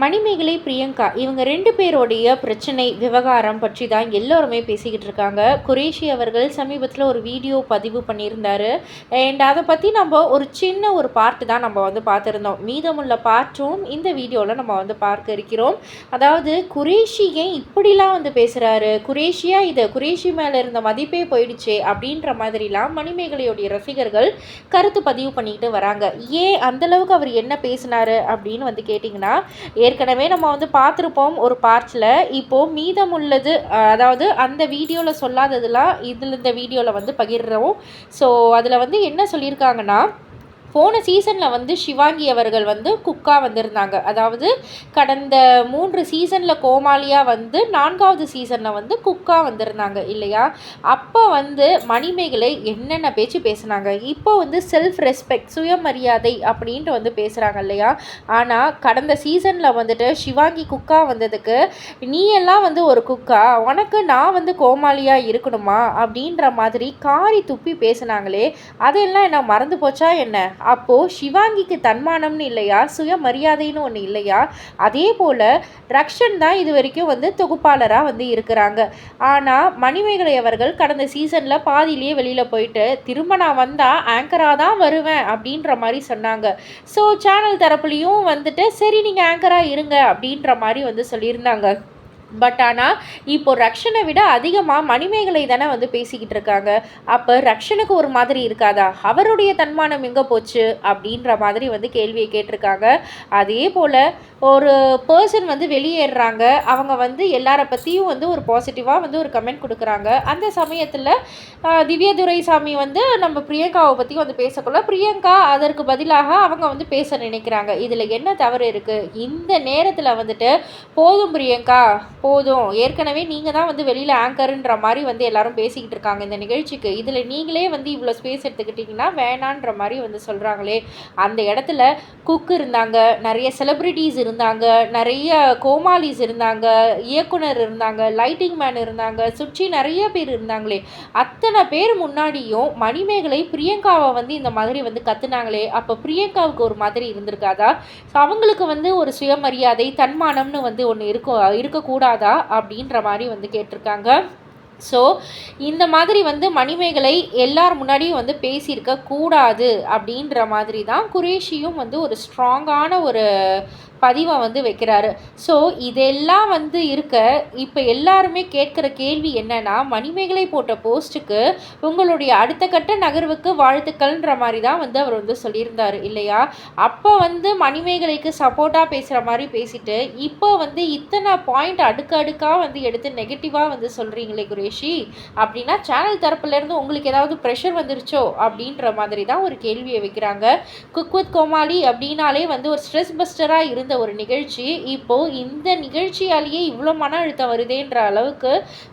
மணிமேகலை பிரியங்கா இவங்க ரெண்டு பேரோடைய பிரச்சனை விவகாரம் பற்றி தான் எல்லோருமே பேசிக்கிட்டு இருக்காங்க. குரேஷி அவர்கள் சமீபத்தில் ஒரு வீடியோ பதிவு பண்ணியிருந்தாரு. அண்ட் அதை பற்றி நம்ம ஒரு சின்ன ஒரு பார்ட்டு தான் நம்ம வந்து பார்த்துருந்தோம். மீதமுள்ள பார்ட்டும் இந்த வீடியோவில் நம்ம வந்து பார்க்க இருக்கிறோம். அதாவது குரேஷி ஏன் இப்படிலாம் வந்து பேசுகிறாரு குரேஷியா இது? குரேஷி மேலே இருந்த மதிப்பே போயிடுச்சே அப்படின்ற மாதிரிலாம் மணிமேகலையோடைய ரசிகர்கள் கருத்து பதிவு பண்ணிக்கிட்டு வராங்க. ஏன் அந்தளவுக்கு அவர் என்ன பேசினார் அப்படின்னு வந்து கேட்டிங்கன்னா ஏற்கனவே நம்ம வந்து பார்த்துருப்போம் ஒரு பார்ட்ஸில் இப்போது மீதம் உள்ளது அதாவது அந்த வீடியோவில் சொல்லாததெல்லாம் இதில் இந்த வீடியோவில் வந்து பகிர்றோம். ஸோ அதில் வந்து என்ன சொல்லியிருக்காங்கன்னா போன சீசனில் வந்து சிவாங்கி அவர்கள் வந்து குக்காக வந்திருந்தாங்க. அதாவது கடந்த மூன்று சீசனில் கோமாளியாக வந்து நான்காவது சீசனில் வந்து குக்காக வந்திருந்தாங்க இல்லையா? அப்போ வந்து மணிமேகலை என்னென்ன பேச்சு பேசுனாங்க? இப்போ வந்து செல்ஃப் ரெஸ்பெக்ட் சுயமரியாதை அப்படின்ட்டு வந்து பேசுகிறாங்க இல்லையா? ஆனால் கடந்த சீசனில் வந்துட்டு சிவாங்கி குக்காக வந்ததுக்கு நீ எல்லாம் வந்து ஒரு குக்கா உனக்கு நான் வந்து கோமாளியாக இருக்கணுமா? அப்படின்ற மாதிரி காரி துப்பி பேசுனாங்களே அதெல்லாம் என்ன மறந்து போச்சா என்ன? அப்போது சிவாங்கிக்கு தன்மானம்னு இல்லையா? சுயமரியாதைன்னு ஒன்று இல்லையா? அதே போல் ரக்ஷன் தான் இது வரைக்கும் வந்து தொகுப்பாளராக வந்து இருக்கிறாங்க. ஆனால் மணிமேகலை அவர்கள் கடந்த சீசனில் பாதியிலேயே வெளியில் போயிட்டு திரும்ப நான் வந்தால் ஆங்கராக தான் வருவேன் அப்படின்ற மாதிரி சொன்னாங்க. ஸோ சேனல் தரப்புலையும் வந்துட்டு சரி நீங்கள் ஆங்கராக இருங்க அப்படின்ற மாதிரி வந்து சொல்லியிருந்தாங்க. பட் ஆனால் இப்போ ரக்ஷனை விட அதிகமாக மணிமேகலை தானே வந்து பேசிக்கிட்டு இருக்காங்க. அப்போ ரக்ஷனுக்கு ஒரு மாதிரி இருக்காதா? அவருடைய தன்மானம் எங்கே போச்சு? அப்படின்ற மாதிரி வந்து கேள்வியை கேட்டிருக்காங்க. அதே போல் ஒரு பர்சன் வந்து வெளியேறுறாங்க. அவங்க வந்து எல்லாரை பற்றியும் வந்து ஒரு பாசிட்டிவாக வந்து ஒரு கமெண்ட் கொடுக்குறாங்க. அந்த சமயத்தில் திவ்யதுரைசாமி வந்து நம்ம பிரியங்காவை பற்றி வந்து பேசக்குள்ள பிரியங்கா அதற்கு பதிலாக அவங்க வந்து பேச நினைக்கிறாங்க. இதில் என்ன தவறு இருக்குது இந்த நேரத்தில் வந்துட்டு போதும் பிரியங்கா போதும். ஏற்கனவே நீங்கள் தான் வந்து வெளியில் ஆங்கருன்ற மாதிரி வந்து எல்லாரும் பேசிக்கிட்டு இருக்காங்க இந்த நிகழ்ச்சிக்கு. இதில் நீங்களே வந்து இவ்வளோ ஸ்பேஸ் எடுத்துக்கிட்டிங்கன்னா வேணான்ற மாதிரி வந்து சொல்கிறாங்களே அந்த இடத்துல குக் இருந்தாங்க நிறைய செலிப்ரிட்டிஸ் இருந்தாங்க நிறைய கோமாலிஸ் இருந்தாங்க இயக்குனர் இருந்தாங்க லைட்டிங் மேன் இருந்தாங்க சுற்றி நிறைய பேர் இருந்தாங்களே. அத்தனை பேர் முன்னாடியும் மணிமேகலை பிரியங்காவை வந்து இந்த மாதிரி வந்து கத்துனாங்களே. அப்போ பிரியங்காவுக்கு ஒரு மாதிரி இருந்திருக்காதா அவங்களுக்கு வந்து ஒரு சுயமரியாதை தன்மானம்னு வந்து ஒன்று இருக்கும் இருக்கக்கூடாது. கூடாதா அப்படின்ற மாதிரி வந்து கேட்டிருக்காங்க. ஸோ இந்த மாதிரி வந்து மணிமேகலை எல்லார் முன்னாடியும் வந்து பேசியிருக்க கூடாது அப்படின்ற மாதிரி தான் குரேஷியும் வந்து ஒரு ஸ்ட்ராங்கான ஒரு பதிவை வந்து வைக்கிறாரு. ஸோ இதெல்லாம் வந்து இருக்க இப்போ எல்லாருமே கேட்குற கேள்வி என்னன்னா மணிமேகலை போட்ட போஸ்ட்டுக்கு உங்களுடைய அடுத்த கட்ட நகர்வுக்கு வாழ்த்துக்கள்ன்ற மாதிரி தான் வந்து அவர் வந்து சொல்லியிருந்தார் இல்லையா? அப்போ வந்து மணிமேகலைக்கு சப்போர்ட்டாக பேசுகிற மாதிரி பேசிட்டு இப்போ வந்து இத்தனை பாயிண்ட் அடுக்கு அடுக்காக வந்து எடுத்து நெகட்டிவாக வந்து சொல்கிறீங்களே குரேஷி அப்படின்னா சேனல் தரப்புலேருந்து உங்களுக்கு ஏதாவது ப்ரெஷர் வந்துருச்சோ அப்படின்ற மாதிரி தான் ஒரு கேள்வியை வைக்கிறாங்க. குக் வித் கோமாளி அப்படின்னாலே வந்து ஒரு ஸ்ட்ரெஸ் பஸ்டராக இருந்த நடந்த ஒரு நிகழ்ச்சி இப்போது இந்த நிகழ்ச்சியாலேயே இவ்வளோ மன அழுத்தம் வருதேன்ற அளவுக்கு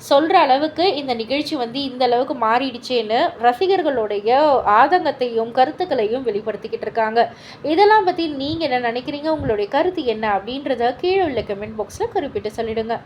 சொல்கிற அளவுக்கு இந்த நிகழ்ச்சி வந்து இந்த அளவுக்கு மாறிடுச்சேன்னு ரசிகர்களுடைய ஆதங்கத்தையும் கருத்துக்களையும் வெளிப்படுத்திக்கிட்டு இருக்காங்க. இதெல்லாம் பற்றி நீங்கள் என்ன நினைக்கிறீங்க? உங்களுடைய கருத்து என்ன அப்படின்றத கீழே உள்ள கமெண்ட் பாக்ஸில் குறிப்பிட்டு சொல்லிடுங்க.